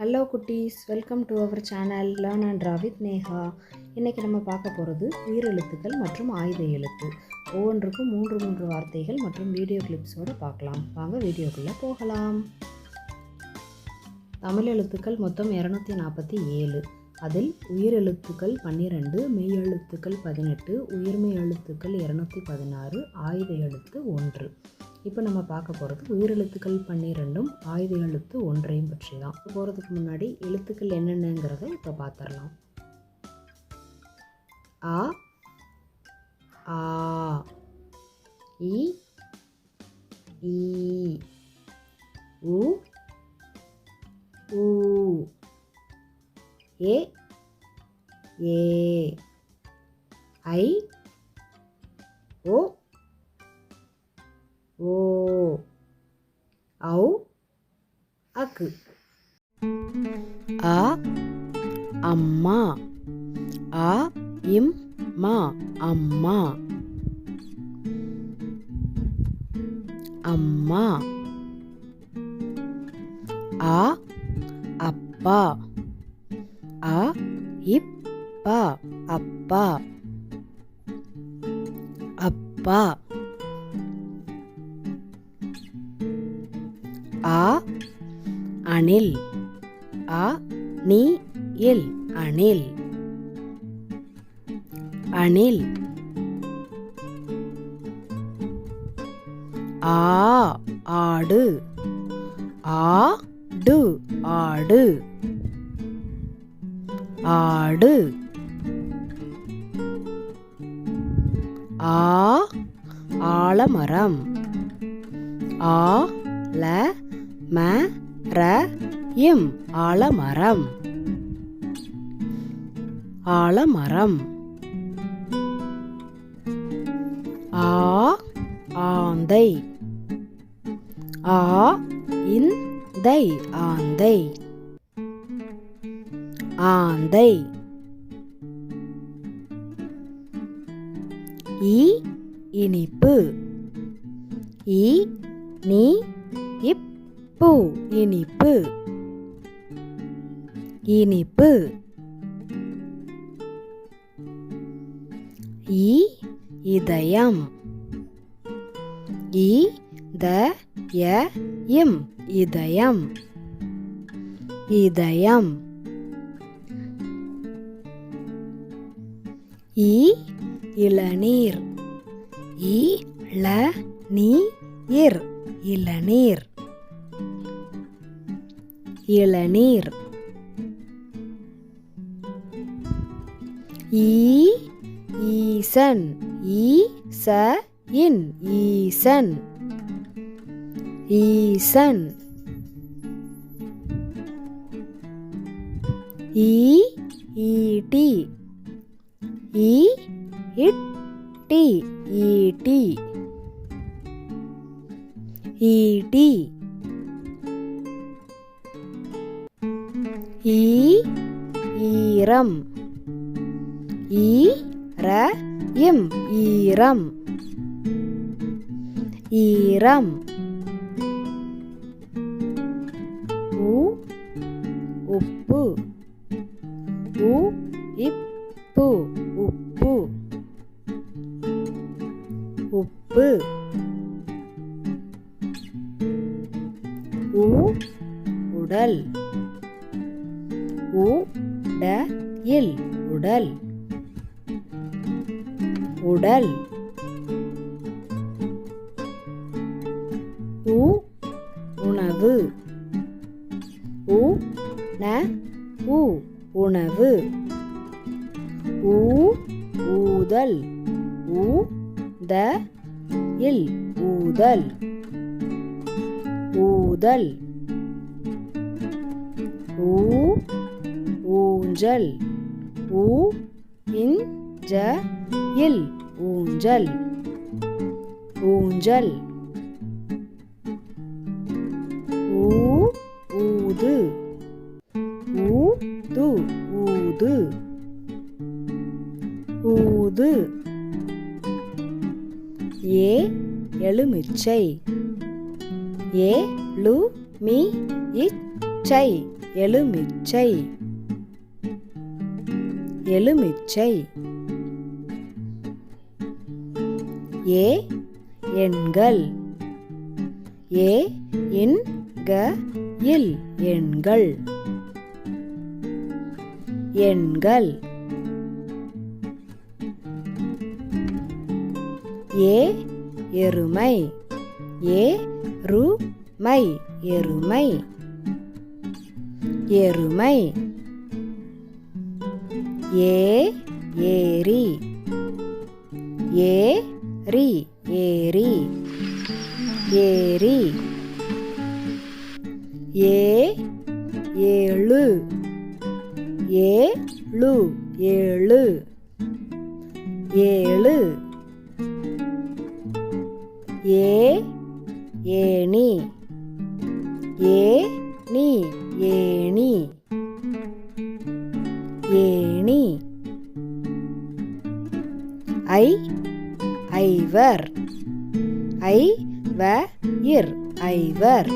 Hello குட்டீஸ் welcome to our channel learn and grow with Neha இன்றைக்கி நம்ம பார்க்க போகிறது உயிரெழுத்துக்கள் மற்றும் ஆயுத எழுத்து. ஒவ்வொன்றுக்கும் மூன்று மூன்று வார்த்தைகள் மற்றும் வீடியோ கிளிப்ஸோடு பார்க்கலாம். வாங்க வீடியோக்குள்ளே போகலாம். தமிழ் எழுத்துக்கள் மொத்தம் இரநூத்தி நாற்பத்தி ஏழு. அதில் உயிரெழுத்துக்கள் பன்னிரெண்டு மெய்யெழுத்துக்கள் பதினெட்டு உயிர்மெய் எழுத்துக்கள் இரநூத்தி பதினாறு ஆயுத எழுத்து ஒன்று. இப்போ நம்ம பார்க்க போகிறது உயிரெழுத்துக்கள் பன்னிரெண்டும் ஆயுத எழுத்து ஒன்றையும் பற்றி தான் போகிறதுக்கு முன்னாடி எழுத்துக்கள் என்னென்னங்கிறத இப்போ பார்த்துடலாம். ஆ ஆ இ ஈ உ ஊ ஏ ஏ ஐ ஓ ஓ அம்மா. ஆ இம் மா அம்மா. அம்மா. ஆ அப்பா. ஆ இப்பா அப்பா. அப்பா. ஆ அணில். ஆ நீ இல். அணில். அணில். ஆ ஆடு. ஆடு ஆடு. ஆடு. ஆ ஆலமரம். ஆ ல ம ர இம் ஆலமரம். ஆலமரம். ஆ ஆந்தை. ஆ இந்தை ஆந்தை. ஆந்தை. இ இனிப்பு. இ நீ இப்பு இனிப்பு. இனிப்பு. இ இதயம். இ த ய இம் இதயம். இதயம். இ இளநீர். இ ல நீ இர் இளநீர். இளநீர். ஈ ஈசன் ஈ ச இன் ஈசன். ஈசன். ஈ ஈடி ஈ இட்டி ஈடி ஈடி ஈ ஈரம். ஈ ர இம் ஈரம். ஈரம். உ உப்பு. உ இப்பு. உப்பு. உப்பு. உ உடல். உ ட இல் உடல். உடல். உ உணவு. உ ந உ உணவு. ஊ ஊதல். ஊ த இல் ஊதல். ஊதல். ஊ ஊஞ்சல். ஊ இன் ஜ இல் ஊஞ்சல். ஊஞ்சல். ஊ ஊது. ஊது ஊது. ஊது. ஏ எலுமிச்சை. ஏ லு மி இச்சை. எலுமிச்சை. எலுமிச்சை. ஏ எண்கள். ஏ இன் க இல் எண்கள். எண்கள். ஏ எருமை. ஏ ரு மை எருமை. எருமை. ஏ ஏரி. ஏ ரி ஏரி ஏரி. ஏ ஏழு ஏழு ஏழு ஏழு. ஏ ஏணி ஏ ஐவர். ஐ வ இர். ஐவர்.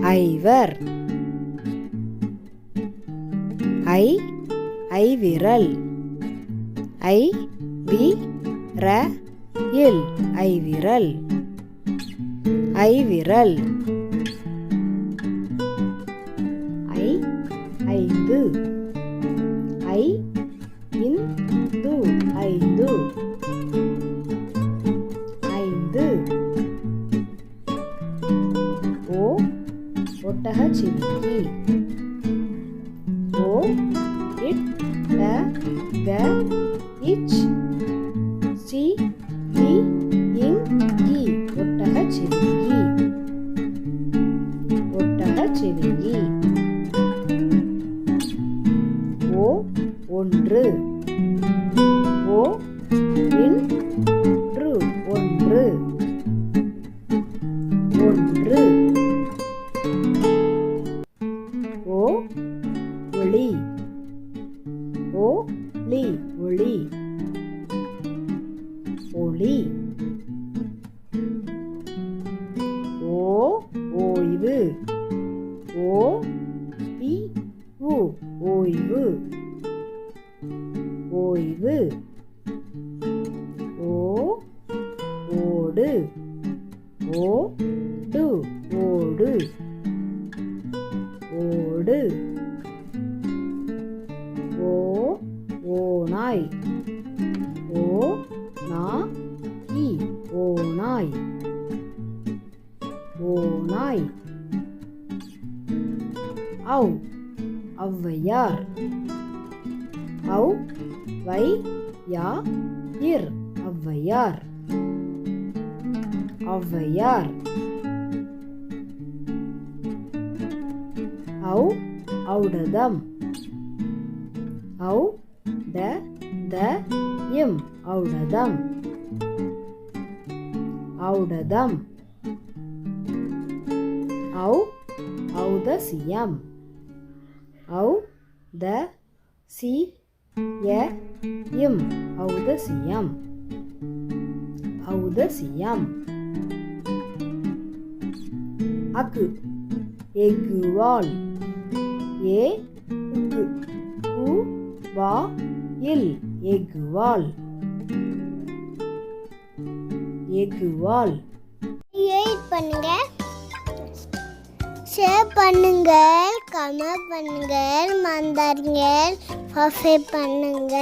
ஐவர். ஐ ஐவிரல் ஐ வி ர இல். ஐவிரல் ஐவிரல் ஐ ஐந்து. ஐ க இச் ஓடு ஓடு ஓடு. ஓ ஓநாய் ஓ நா இ ஓநாய் ஓநாய் ஔ ஔவையார். ஔ வை யா இர் ஔவையார். ஔவையார் ஔ ஔடதம் ஔ ட த இம் ஔடதம் ஔடதம் ஔ ஔதசியம் ஔ த சி ய இம் ஔதசியம் ஔதசியம் அக்கு. எகுவால் ஏ உக்கு. கு வா இல். எக்கு எகுவால் எயிட் பண்ணுங்க. ஷேர் பண்ணுங்க கமெண்ட் பண்ணுங்க மந்தாருங்க சப்ஸ்கிரைப் பண்ணுங்க